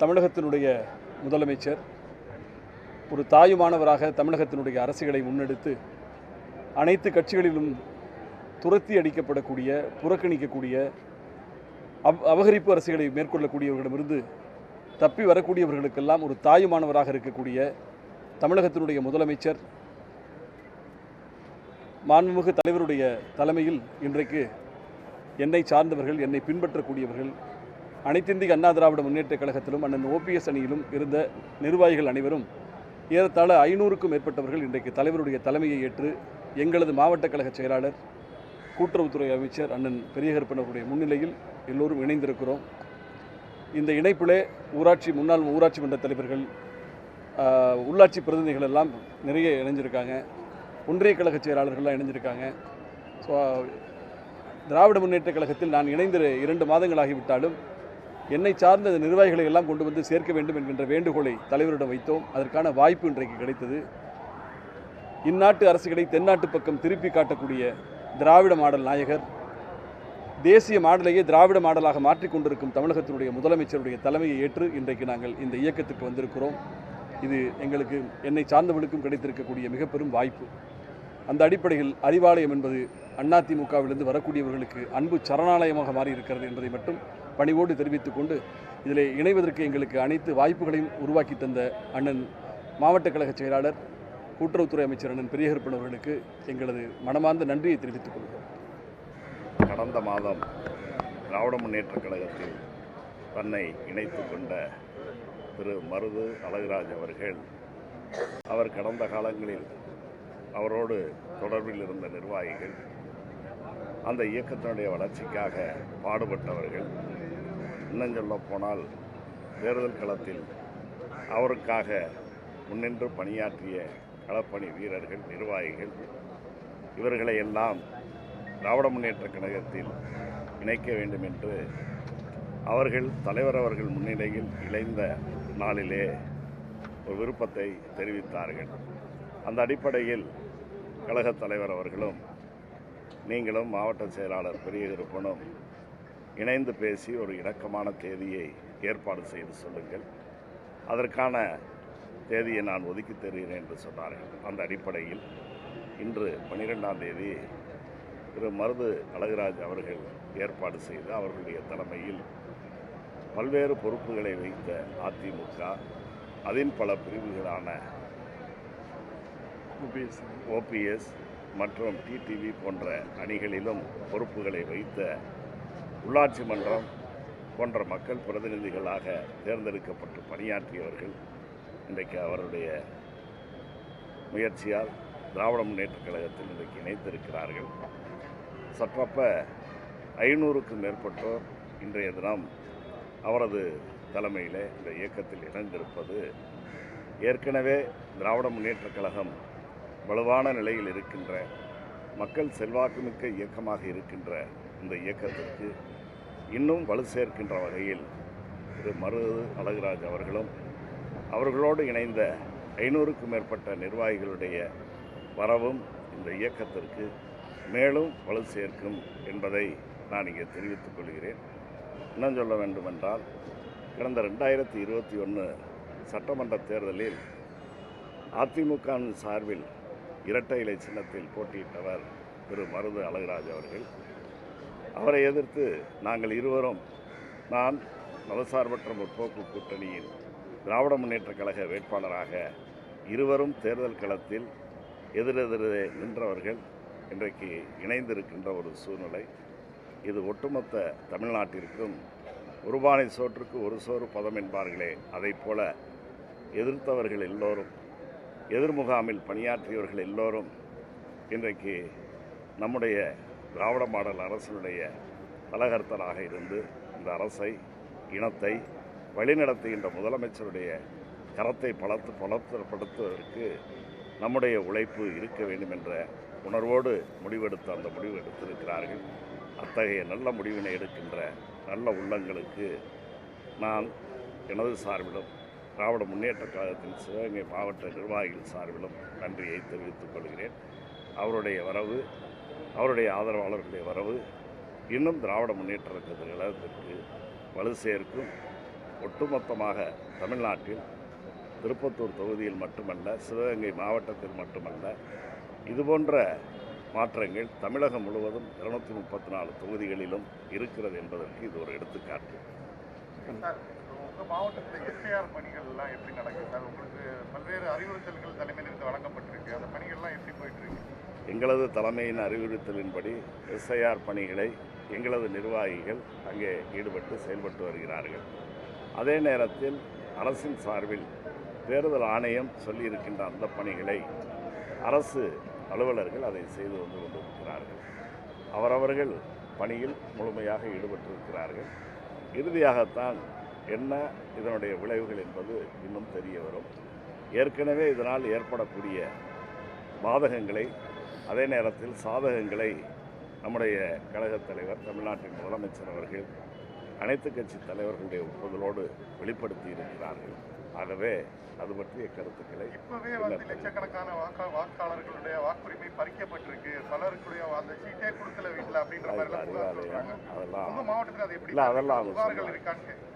தமிழகத்தினுடைய முதலமைச்சர் ஒரு தாயுமானவராக தமிழகத்தினுடைய அரசுகளை முன்னெடுத்து அனைத்து கட்சிகளிலும் துரத்தி அடிக்கப்படக்கூடிய புறக்கணிக்கக்கூடிய அவ் அபகரிப்பு அரசுகளை மேற்கொள்ளக்கூடியவர்களிடமிருந்து தப்பி வரக்கூடியவர்களுக்கெல்லாம் ஒரு தாயுமானவராக இருக்கக்கூடிய தமிழகத்தினுடைய முதலமைச்சர் மாண்புமிகு தலைவருடைய தலைமையில் இன்றைக்கு என்னை சார்ந்தவர்கள் என்னை பின்பற்றக்கூடியவர்கள் அனைத்திந்திய அண்ணா திராவிட முன்னேற்றக் கழகத்திலும் அண்ணன் ஓபிஎஸ் அணியிலும் இருந்த நிர்வாகிகள் அனைவரும் ஏறத்தாழ ஐநூறுக்கும் மேற்பட்டவர்கள் இன்றைக்கு தலைவருடைய தலைமையை ஏற்று எங்களது மாவட்ட கழக செயலாளர் கூட்டுறவுத்துறை அமைச்சர் அண்ணன் பெரியகருப்பன் அவருடைய முன்னிலையில் எல்லோரும் இணைந்திருக்கிறோம். இந்த இணைப்பிலே ஊராட்சி முன்னாள் ஊராட்சி மன்ற தலைவர்கள் உள்ளாட்சி பிரதிநிதிகள் எல்லாம் நிறைய இணைஞ்சிருக்காங்க. ஒன்றிய கழக செயலாளர்கள்லாம் இணைஞ்சிருக்காங்க. ஸோ திராவிட முன்னேற்றக் கழகத்தில் நான் இணைந்து இரண்டு மாதங்களாகிவிட்டாலும் என்னை சார்ந்த இந்த நிர்வாகிகளை எல்லாம் கொண்டு வந்து சேர்க்க வேண்டும் என்கின்ற வேண்டுகோளை தலைவரிடம் வைத்தோம். அதற்கான வாய்ப்பு இன்றைக்கு கிடைத்தது. இந்நாட்டு அரசுகளை தென்னாட்டு பக்கம் திருப்பி காட்டக்கூடிய திராவிட மாடல் நாயகர் தேசிய மாடலையே திராவிட மாடலாக மாற்றிக்கொண்டிருக்கும் தமிழகத்தினுடைய முதலமைச்சருடைய தலைமையை ஏற்று இன்றைக்கு நாங்கள் இந்த இயக்கத்துக்கு வந்திருக்கிறோம். இது எங்களுக்கு என்னை சார்ந்தவர்களுக்கும் கிடைத்திருக்கக்கூடிய மிக பெரும் வாய்ப்பு. அந்த அடிப்படையில் அறிவாலயம் என்பது அதிமுகவிலிருந்து வரக்கூடியவர்களுக்கு அன்பு சரணாலயமாக மாறி இருக்கிறது என்பதை மட்டும் பணிவோடு தெரிவித்துக் கொண்டு இதில் இணைவதற்கு எங்களுக்கு அனைத்து வாய்ப்புகளையும் உருவாக்கி தந்த அண்ணன் மாவட்ட கழக செயலாளர் கூட்டுறவுத்துறை அமைச்சர் அண்ணன் பெரியகருப்பன் அவர்களுக்கு எங்களது மனமார்ந்த நன்றியை தெரிவித்துக் கொள்கிறோம். கடந்த மாதம் திராவிட முன்னேற்றக் கழகத்தில் தன்னை இணைத்து கொண்ட திரு மருது அழகுராஜ் அவர்கள் அவர் கடந்த காலங்களில் அவரோடு தொடர்பில் இருந்த நிர்வாகிகள் அந்த இயக்கத்தினுடைய வளர்ச்சிக்காக பாடுபட்டவர்கள் இன்னும் சொல்லப் போனால் தேர்தல் களத்தில் அவருக்காக முன்னின்று பணியாற்றிய களப்பணி வீரர்கள் நிர்வாகிகள் இவர்களை எல்லாம் திராவிட முன்னேற்ற கழகத்தில் இணைக்க வேண்டும் என்று அவர்கள் தலைவர் அவர்கள் முன்னிலையில் இணைந்த நாளிலே ஒரு விருப்பத்தை தெரிவித்தார்கள். அந்த அடிப்படையில் கழகத் தலைவர் அவர்களும் நீங்களும் மாவட்ட செயலாளர் பெரிய இருப்பனும் இணைந்து பேசி ஒரு இணக்கமான தேதியை ஏற்பாடு செய்து சொல்லுங்கள். அதற்கான தேதியை நான் ஒதுக்கி தருகிறேன் என்று சொன்னார்கள். அந்த அடிப்படையில் இன்று பன்னிரெண்டாம் தேதி திரு. மருது அழகுராஜ் அவர்கள் ஏற்பாடு செய்து அவர்களுடைய தலைமையில் பல்வேறு பொறுப்புகளை வைத்த அதிமுக அதின் பல பிரிவுகளான ஓபிஎஸ் மற்றும் டிடிவி போன்ற அணிகளிலும் பொறுப்புகளை வைத்த உள்ளாட்சி மன்றம் போன்ற மக்கள் பிரதிநிதிகளாக தேர்ந்தெடுக்கப்பட்டு பணியாற்றியவர்கள் இன்றைக்கு அவருடைய முயற்சியால் திராவிட முன்னேற்றக் கழகத்தில் இன்றைக்கு இணைத்திருக்கிறார்கள் சற்றப்ப ஐநூறுக்கும் மேற்பட்டோர் இன்றைய தினம் அவரது தலைமையில் இந்த இயக்கத்தில் இணைந்திருப்பது ஏற்கனவே திராவிட முன்னேற்றக் கழகம் வலுவான நிலையில் இருக்கின்ற மக்கள் செல்வாக்குமிக்க இயக்கமாக இருக்கின்ற இந்த இயக்கத்திற்கு இன்னும் வலு சேர்க்கின்ற வகையில் திரு மரு அழகுராஜ் அவர்களும் அவர்களோடு இணைந்த ஐநூறுக்கும் மேற்பட்ட நிர்வாகிகளுடைய வரவும் இந்த இயக்கத்திற்கு மேலும் வலு சேர்க்கும் என்பதை நான் இங்கே தெரிவித்துக் கொள்கிறேன். இன்னும் சொல்ல வேண்டுமென்றால் கடந்த ரெண்டாயிரத்தி இருபத்தி ஒன்று சட்டமன்ற தேர்தலில் அதிமுக சார்பில் இரட்டை இலை சின்னத்தில் போட்டியிட்டவர் திரு மருது அழகுராஜ் அவர்கள். அவரை எதிர்த்து நாங்கள் இருவரும் நான் மதசார்பற்ற முற்போக்கு கூட்டணியின் திராவிட முன்னேற்றக் கழக வேட்பாளராக இருவரும் தேர்தல் களத்தில் எதிரெதிரே நின்றவர்கள் இன்றைக்கு இணைந்திருக்கின்ற ஒரு சூழ்நிலை. இது ஒட்டுமொத்த தமிழ்நாட்டிற்கும் ஒருபானை சோற்றுக்கு ஒரு சோறு பதம் என்பார்களே. அதைப் போல எதிர்த்தவர்கள் எல்லோரும் எதிர்முகாமில் பணியாற்றியவர்கள் எல்லோரும் இன்றைக்கு நம்முடைய திராவிட மாடல் அரசினுடைய தலகர்த்தராக இருந்து இந்த அரசை இனத்தை வழிநடத்துகின்ற முதலமைச்சருடைய கரத்தை பலத்து பலப்படுத்துவதற்கு நம்முடைய உழைப்பு இருக்க வேண்டும் என்ற உணர்வோடு முடிவெடுத்து அந்த முடிவு எடுத்திருக்கிறார்கள். அத்தகைய நல்ல முடிவினை எடுக்கின்ற நல்ல உள்ளங்களுக்கு நான் எனது சார்பிலும் திராவிட முன்னேற்ற கழகத்தின் சிவகங்கை மாவட்ட நிர்வாகிகள் சார்பிலும் நன்றியை தெரிவித்துக் கொள்கிறேன். அவருடைய வரவு அவருடைய ஆதரவாளர்களுடைய வரவு இன்னும் திராவிட முன்னேற்ற கழகத்திற்கு வலு சேர்க்கும். ஒட்டுமொத்தமாக தமிழ்நாட்டில் திருப்பத்தூர் தொகுதியில் மட்டுமல்ல சிவகங்கை மாவட்டத்தில் மட்டுமல்ல இதுபோன்ற மாற்றங்கள் தமிழகம் முழுவதும் இருநூத்தி முப்பத்தி நாலு தொகுதிகளிலும் இருக்கிறது என்பதற்கு இது ஒரு எடுத்துக்காட்டு. மாவட்டத்தில் எஸ்ஐஆர் பணிகள் எல்லாம் எப்படி நடக்குது? சார் உங்களுக்கு பல்வேறு அறிவுறுத்தல்கள் தலைமையில் வழங்கப்பட்டிருக்கு அந்த பணிகள்லாம் எப்படி போயிட்டு இருக்கு எங்களது தலைமையின் அறிவுறுத்தலின்படி எஸ்ஐஆர் பணிகளை எங்களது நிர்வாகிகள் அங்கே ஈடுபட்டு செயல்பட்டு வருகிறார்கள். அதே நேரத்தில் அரசின் சார்பில் தேர்தல் ஆணையம் சொல்லியிருக்கின்ற அந்த பணிகளை அரசு அலுவலர்கள் அதை செய்து வந்து கொண்டிருக்கிறார்கள். அவரவர்கள் பணியில் முழுமையாக ஈடுபட்டிருக்கிறார்கள். இறுதியாகத்தான் என்ன இதனுடைய விளைவுகள் என்பது இன்னும் தெரிய வரும். ஏற்கனவே இதனால் ஏற்படக்கூடிய பாதகங்களை அதே நேரத்தில் சாதகங்களை நம்முடைய கழகத் தலைவர் தமிழ்நாட்டின் முதலமைச்சர் அவர்கள் அனைத்து கட்சி தலைவர்களுடைய ஒப்புதலோடு வெளிப்படுத்தி இருக்கிறார்கள் ஆகவே அது பற்றிய கருத்துக்களை இப்பவே வந்து லட்சக்கணக்கான வாக்கா வாக்காளர்களுடைய வாக்குரிமை பறிக்கப்பட்டிருக்கு. பலருக்குடைய அந்த சீட்டே கொடுக்கல வீட்டில் அப்படின்ற மாதிரி அதெல்லாம் மாவட்டத்தில் அது அதெல்லாம். இருக்கான்னு கேட்குறேன்.